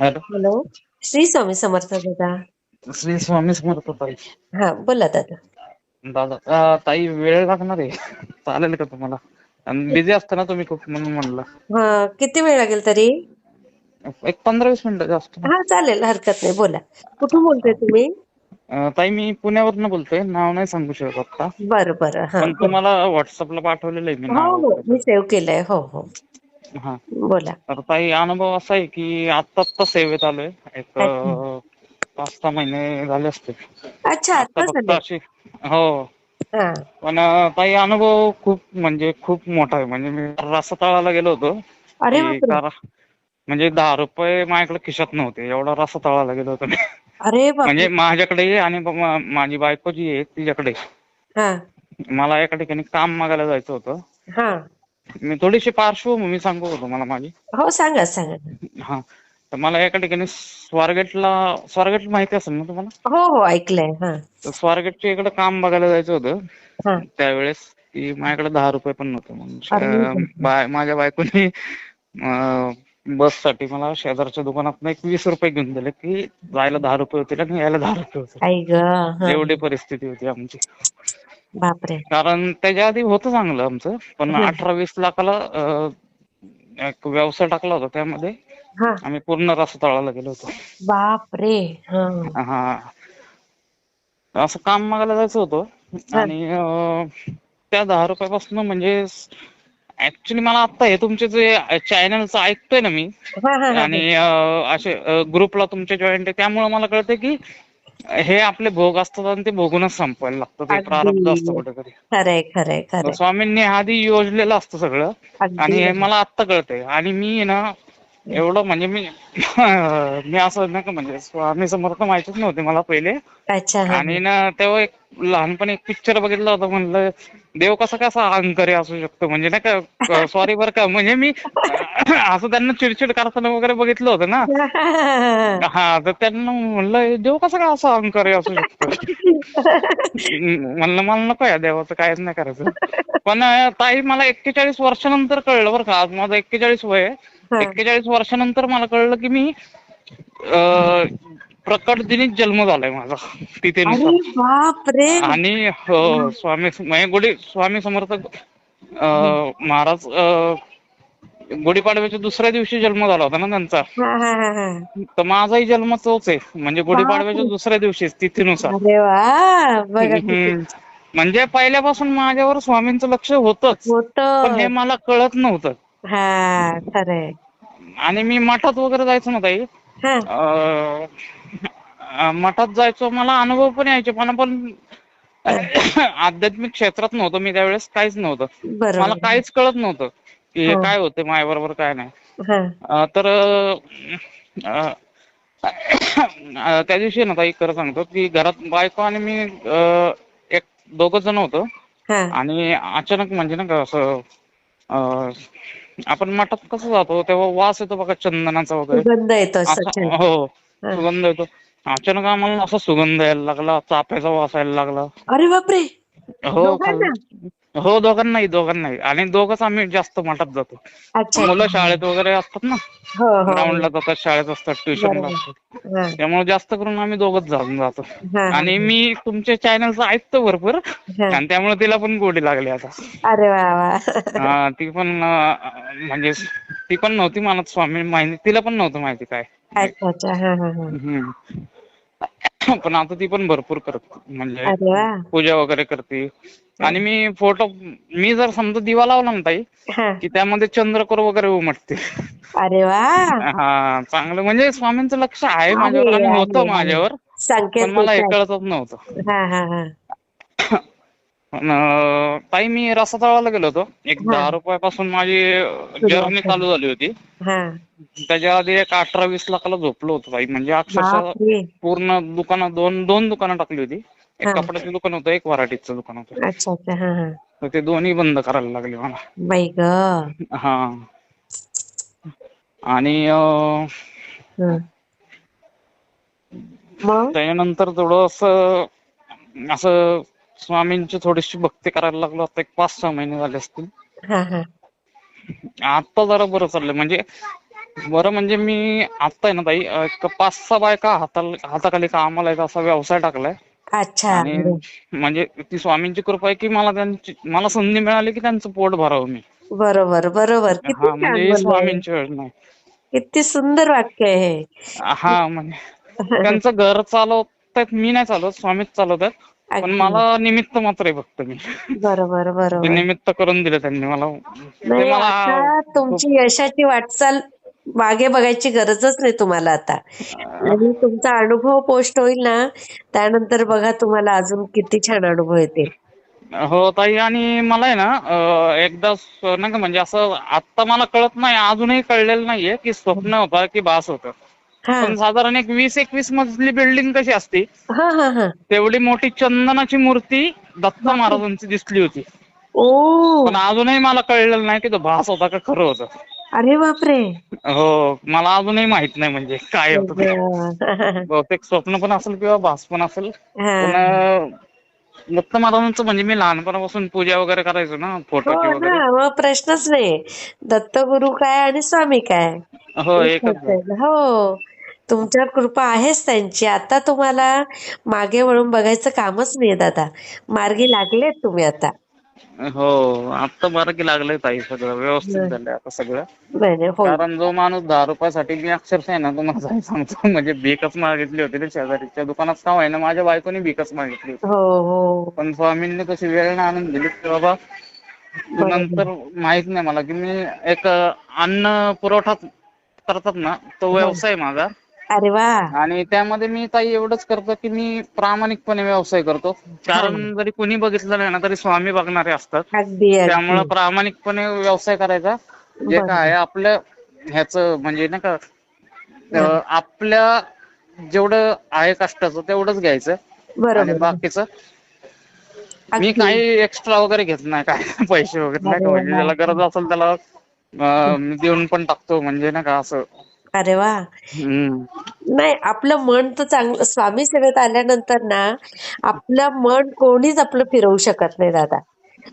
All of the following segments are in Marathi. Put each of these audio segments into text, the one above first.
हॅलो. हॅलो. श्री स्वामी समर्थ दादा. श्री स्वामी समर्थ ताई. हा बोला दादा. दादा अं, ताई वेळ लागणार आहे. चालेल का तुम्हाला? बिझी असता ना तुम्ही खूप म्हणून म्हणलं. हा किती वेळ लागेल तरी? एक पंधरा वीस मिनिटं जास्त नाही. हा चालेल हरकत नाही बोला. कुठून बोलताय तुम्ही? अं, ताई मी पुण्यावरनं बोलतोय. नाव नाही सांगू शकत आता. बरं बरं हा. पण तुम्हाला व्हॉट्सअपला पाठवलेलं आहे मी हो नाव हो. मी सेव्ह केलंय हो हो. हा. बोला. तर ताई अनुभव असा आहे की आत्ता आत्ता सेवेत आलोय. एक पाच सहा महिने झाले असते अच्छा आता आता फक्त झालं. अशी हो. हा. पण अं, ताई अनुभव खूप म्हणजे खूप मोठा आहे. म्हणजे मी रासा तळाला गेलो होतो. अरे की बापरे. कार- म्हणजे दहा रुपये माझ्याकडे खिशात नव्हते. एवढा रस्ता तळाला गेलो होतो मी. अरे बापरे. म्हणजे माझ्याकडे आणि ब- मा- माझी बायको जी आहे तिच्याकडे. हा. मला एका ठिकाणी काम मागायला जायचं होतं. हा. मी थोडीशी पार्श्वभूमी सांगू होतो मला माझी हो सांगा सांगा. हा. तर मला एका ठिकाणी स्वारगेटला स्वारगेट माहिती असेल ना तुम्हाला? हो हो ऐकलंय हा. तर स्वारगेटच्या इकडे काम बघायला जायचं होतं. हा. त्यावेळेस माझ्याकडे दहा रुपये पण नव्हते. म्हणून अरे बाय- माझ्या बायकोनी बससाठी मला शेजारच्या दुकानात एक वीस रुपये घेऊन दिले. की जायला दहा रुपये होतील आणि यायला दहा रुपये होतील आई ग हा. एवढी परिस्थिती होती आमची. बापरे. कारण त्याच्या आधी होतं चांगलं आमचं पण. अठरा वीस लाखाला अं, एक व्यवसाय टाकला होता त्यामध्ये. हा. आम्ही पूर्ण रस्ता तळाला गेलो होतो. बापरे हा. हा. असं काम मागायला जायचं होतं. आणि अं, त्या दहा रुपयापासून म्हणजे ऍक्च्युली मला आता हे तुमचे जे चॅनलचं ऐकतोय ना मी हा हा हा. आणि अं, असे ग्रुपला तुमचे जॉईंट आहे त्यामुळे मला कळतंय की हे आपले भोग असतात आणि ते भोगूनच संपवायला लागतं. ते. प्रारब्ध असतं कुठेतरी. खरंय खरंय स्वामींनी आधी योजलेलं असतं सगळं. आणि हे मला आत्ता कळतंय. आणि मी ना एवढं म्हणजे मी मी असं नाही का म्हणजे स्वामी समर्थ माहितीच नव्हते मला पहिले. अच्छा हा. आणि ना तेव्हा एक लहानपणी एक पिक्चर बघितला होता म्हणलं देव कसा कसा अहंकारी असू शकतो? म्हणजे नाही का सॉरी बरं का म्हणजे मी असं त्यांना चिडचिड करताना वगैरे बघितलं होतं ना. हा तर त्यांना म्हणलं "हे देव कसा काय असा अहंकारी असू शकतो? म्हणलं मला नको या देवाचं काहीच नाही करायचं. पण अं, ताई मला एक्केचाळीस वर्षानंतर कळलं बरं का आज माझं एक्केचाळीस वय आहे. एक्केचाळीस वर्षानंतर मला कळलं की मी अं, प्रकट दिनीच जन्म झालाय माझा. बापरे! आणि हो, स्वामी म्हणजे गुढी स्वामी समर्थ अं, महाराज गुढीपाडव्याच्या दुसऱ्या दिवशी जन्म झाला होता ना त्यांचा. हा हा हा हा. तर माझाही जन्म तोच आहे. म्हणजे गुढीपाडव्याच्या दुसऱ्या दिवशीच तिथीनुसार. म्हणजे पहिल्यापासून माझ्यावर स्वामींचं लक्ष होतच. होत. पण हे मला कळत नव्हतं. हा खरंय. आणि मी मठात वगैरे जायचो ना ताई. हा. अं, अं, मठात जायचो मला अनुभव पण यायचे पण पण आध्यात्मिक क्षेत्रात नव्हतो मी त्यावेळेस काहीच नव्हतं. मला बरोबर काहीच कळत नव्हतं की हे हो. काय होते माझ्याबरोबर काय नाही. हा. अं, तर अं, अं, त्या दिवशी ना ताई खरं सांगतो की घरात बायको आणि मी अं, एक दोघ जण होतो. हा. आणि अचानक म्हणजे ना का असं अं, आपण मठात कसं जातो तेव्हा वास येतो बघा चंदनाचा वगैरे. सुगंध येतो असा सचिन हो हा. सुगंध येतो. अचानक आम्हाला असा सुगंध यायला लागला चाफ्याचा वास यायला लागला. अरे बापरे! हो दोघांना? खाली- हो दोघांनाही दोघांनाही आणि दोघंच आम्ही जास्त मठात जातो. मुलं शाळेत वगैरे असतात ना. हो हो. ग्राउंडला जातात शाळेत असतात ट्युशनला. असतात. हा. त्यामुळे जास्त करून आम्ही दोघच जाऊन जातो. हा आणि मी तुमच्या चॅनलचं ऐकतो भरपूर. हा. आणि त्यामुळे तिला पण गोडी लागली आता. अरे वा हा, ती पण म्हणजे ती पण नव्हती मानत स्वामी. माहिती तिला पण नव्हतं माहिती काय. पण आता ती पण भरपूर करते म्हणजे वा. पूजा वगैरे करते. आणि मी फोटो मी जर समजा दिवा लावला ना ताई हा. की त्यामध्ये चंद्रकोर वगैरे उमटते. अरे वा. हा चांगलं. म्हणजे स्वामींचं लक्ष आहे माझ्यावर आणि आहे, होतं आहे. माझ्यावर संकेत पण मला हे देतात. कळतच नव्हतं. हा हा हा. ताई मी रस्ता तळाला गेलो होतो. एक. दहा रुपयापासून माझी जर्नी चालू झाली होती. त्याच्या आधी एक अठरा वीस लाखाला झोपलो होतो ताई. म्हणजे अक्षरशः पूर्ण दुकानं दोन दोन दुकानं टाकली होती. एक. कपड्याचं दुकान होतं एक वराठीचं दुकान होतं. अच्छा अच्छा. तर ते दोन्ही बंद करायला लागले मला. बाई ग. हा. आणि त्याच्यानंतर थोडं असं असं स्वामींची थोडीशी भक्ती करायला लागलो. आता एक पाच सहा महिने झाले असतील. हा हा. आता जरा बरं चाललंय. म्हणजे बरं म्हणजे मी आता आहे ना ताई एक पाच सहा बायका हाताला हाताखाली कामाला आहेत असा व्यवसाय टाकलाय. अच्छा. आणि म्हणजे ती स्वामींची कृपा आहे की मला त्यांची मला संधी मिळाली की त्यांचं पोट भरावं मी. बरोबर बरोबर. हा म्हणजे. स्वामींची योजना किती सुंदर वाक्य आहे हे. म्हणजे त्यांचं घर चालवतात मी नाही चालवत स्वामीच चालवतात. पण. मला निमित्त मात्र आहे फक्त मी. बरोबर बरोबर. निमित्त करून दिलं त्यांनी मला. ते नाही मला आता तुमची यशाची वाटचाल मागे बघायची गरजच नाही तुम्हाला आता. आणि तुमचा अनुभव पोस्ट होईल ना त्यानंतर बघा तुम्हाला अजून किती छान अनुभव येतील. हो ताई आणि मला आहे ना अं, एकदा स- नाही का म्हणजे असं आता मला कळत नाही अजूनही कळलेलं नाहीये की स्वप्न होतं की भास होतं. हा. पण साधारण एक वीस एकवीस मजली बिल्डिंग कशी असते हा हा हा. तेवढी मोठी चंदनाची मूर्ती दत्त महाराजांची दिसली होती. ओ. पण अजूनही मला कळलेलं नाही की तो भास होता का खरं होतं. अरे बापरे. हो मला अजूनही माहीत नाही म्हणजे काय होतं ते. बहुतेक स्वप्न पण असेल किंवा भास पण असेल. पण हा. अं, दत्त महाराजांचं म्हणजे मी लहानपणापासून पूजा वगैरे करायचो ना फोटोची हो वगैरे. ना मग प्रश्नच नाही. दत्तगुरु काय आणि स्वामी काय? हो एकच आहे. हो. तुमच्यावर कृपा आहेच त्यांची. आता तुम्हाला मागे वळून बघायचं कामच नाही दादा. मार्गी लागलेत तुम्ही आता. हो आता बरं की लागलंय ताई सगळं. व्यवस्थित झालंय आता सगळं. नाही होईल कारण जो माणूस दहा रुपयासाठी मी अक्षरशः आहे ना तुम्हाला काय सांगतो. म्हणजे भीकच मागितली होती ना शेजारीच्या दुकानात. का ना माझ्या बायकोने भीकच मागितली होती. हो हो. पण स्वामींनी तशी वेळ नाही आणून दिली की बाबा. नंतर माहीत नाही मला की मी एक अन्न पुरवठा करतात ना तो व्यवसाय माझा. अरे वा. आणि त्यामध्ये मी ताई एवढंच करतो की मी प्रामाणिकपणे व्यवसाय करतो. कारण जरी कुणी बघितलं नाही ना तरी स्वामी बघणारे असतात. अगदी त्यामुळं प्रामाणिकपणे व्यवसाय करायचा. जे. काय आहे आपल्या ह्याच म्हणजे नाही का अं, आपल्या जेवढं आहे कष्टाचं तेवढंच घ्यायचं. आणि बरोबर. बाकीचं मी अगदी. काही एक्स्ट्रा वगैरे घेत नाही काय पैसे वगैरे नाही का म्हणजे. ज्याला गरज असेल त्याला अं, मी देऊन पण टाकतो म्हणजे नाही का असं. अरे वा. नाही आपलं मन तर चांगलं स्वामी सेवेत आल्यानंतर ना आपलं मन कोणीच आपलं फिरवू शकत नाही दादा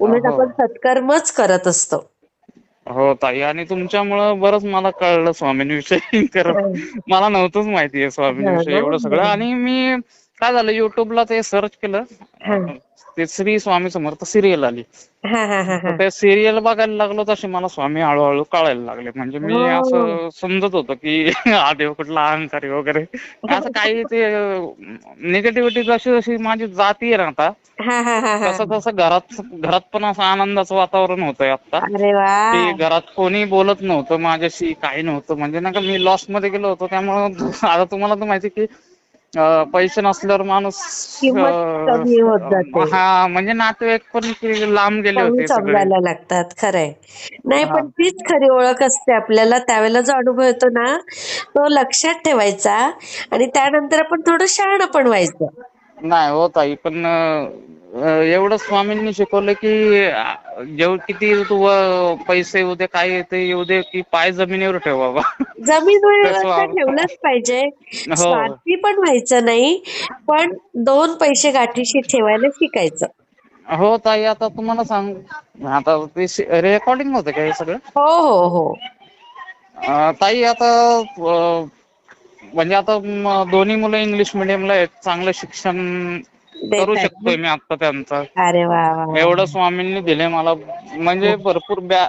उलट हो. आपण सत्कर्मच करत असतो हो ताई आणि तुमच्यामुळं बरंच मला कळलं स्वामींविषयी कारण मला नव्हतंच माहिती आहे स्वामींविषयी हो? एवढं सगळं आणि मी काय झालं युट्यूबला ते सर्च केलं हा. ते श्री स्वामी समर्थ सिरियल आली. हा हा हा हा. तर ते सिरियल बघायला लागलो तसे मला स्वामी हळूहळू कळायला लागले. म्हणजे मी हो. असं समजत होतं की हा देव कुठला अहंकारी वगैरे. असं काही ते निगेटिव्हिटी जशी जशी माझी जाती आहे ना आता हा हा हा हा. तसं तसं घरात घरात पण असं आनंदाचं वातावरण होतंय आता अरे वा. की घरात कोणी बोलत नव्हतं माझ्याशी काही नव्हतं. म्हणजे नाही का मी लॉसमध्ये गेलो होतो त्यामुळं आता तुम्हाला तर माहिती की पैसे नसल्यावर माणूस किंमत कमी होत जाते. हा म्हणजे नातेवाईक पण लांब गेले कमी होते सगळे समजायला लागतात खरंय नाही हा. पण तीच खरी ओळख असते आपल्याला त्यावेळेला जो अनुभव येतो ना तो लक्षात ठेवायचा आणि त्यानंतर आपण थोडं शहाणं पण व्हायचं नाही हो ताई पण अं, एवढं स्वामींनी शिकवलं की अं, जेव किती तू पैसे येऊ दे काय येते येऊ दे की पाय जमिनीवर ठेव बाबा. जमीनवर ठेवलंच पाहिजे. हो. स्वार्थी पण व्हायचं नाही पण दोन पैसे गाठीशी ठेवायला शिकायचं. हो ताई आता तुम्हाला सांग आता ते रेकॉर्डिंग होतं का हे सगळं? हो हो हो. ताई आता म्हणजे आता दोन्ही मुलं इंग्लिश मिडियमला आहेत चांगलं शिक्षण करू शकतोय मी आता त्यांचं. अरे वा. एवढं स्वामींनी दिलंय मला. म्हणजे भरपूर बॅ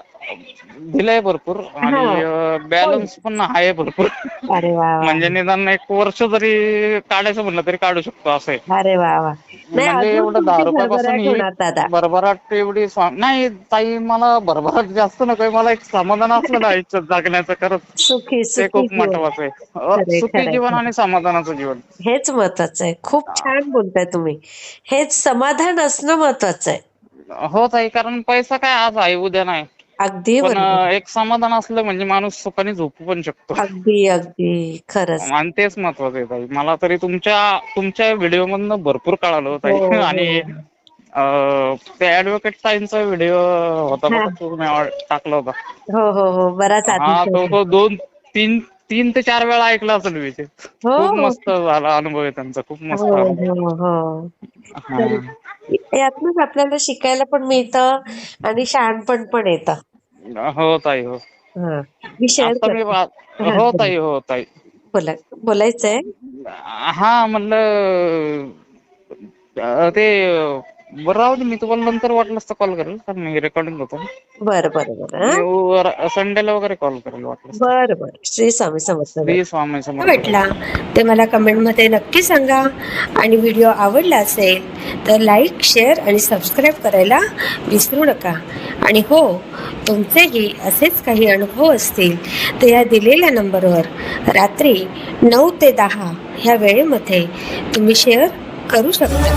दिलंय भरपूर आणि बॅलन्स पण आहे भरपूर. अरे वा वा. म्हणजे निदान एक वर्ष जरी काढायचं म्हणलं तरी काढू शकतो असं आहे. अरे वा वा. नाही म्हणजे अजून एवढं दहा तुमची रुपयापासून भरभराट होणार दादा. ही भरभराट एवढी स्वा- नाही ताई मला भरभराट जास्त नकोय मला एक समाधान असलं ना आयुष्यात जगण्याचं खरंच. सुखी ते सुखी खूप जीवन. महत्वाचं आहे. खरंय, अं, सुखी खरंय, जीवन खरंय. आणि समाधानाचं जीवन. हेच महत्वाचं आहे. खूप छान बोलताय तुम्ही. हेच समाधान असणं महत्वाचं आहे. हो ताई कारण पैसा काय आज आहे उद्या नाही. अगदी पण बरोबर. अं, एक समाधान असलं म्हणजे माणूस सुखाने झोपू पण शकतो. अगदी अगदी. खरंच. आणि तेच महत्वाचं आहे ताई मला तरी तुमच्या तुमच्या व्हिडिओ मधनं भरपूर कळालं हो, ताई. हो. आणि अं, ते ऍडव्होकेट ताईंचा व्हिडिओ होता बघा हा. तो तुम्ही आव- टाकला होता. हो हो हो. बराच हा आधी तो तो दोन तीन तीन ते चार वेळा ऐकला असेल मी ते. हो खूप मस्त झाला अनुभव आहे त्यांचा. खूप मस्त हो अनुभव हो हो. हा. यातनच आपल्याला शिकायला पण मिळतं आणि शहाणपण पण येतं. हो ताई हो. हा. मी शेअर आता मी करते. वा- हो ताई हो ताई. बोला. बोलायचंय? हा म्हणलं अं, ते बरं राहू दे मी तुम्हाला नंतर वाटलंच तर कॉल करेल कारण मी रेकॉर्डिंग होतो बरं बरं बरं? मी संडेला वगैरे कॉल करेल वाटलं बरं बरं. श्री स्वामी समर्थ. श्री स्वामी समर्थ. भेटला ते मला कमेंटमध्ये नक्की सांगा. आणि व्हिडिओ आवडला असेल तर लाईक शेअर आणि सबस्क्राईब करायला विसरू नका. आणि हो तुमचेही असेच काही अनुभव असतील तर या दिलेल्या नंबरवर रात्री नऊ ते दहा ह्या वेळेमध्ये तुम्ही शेअर करू शकता.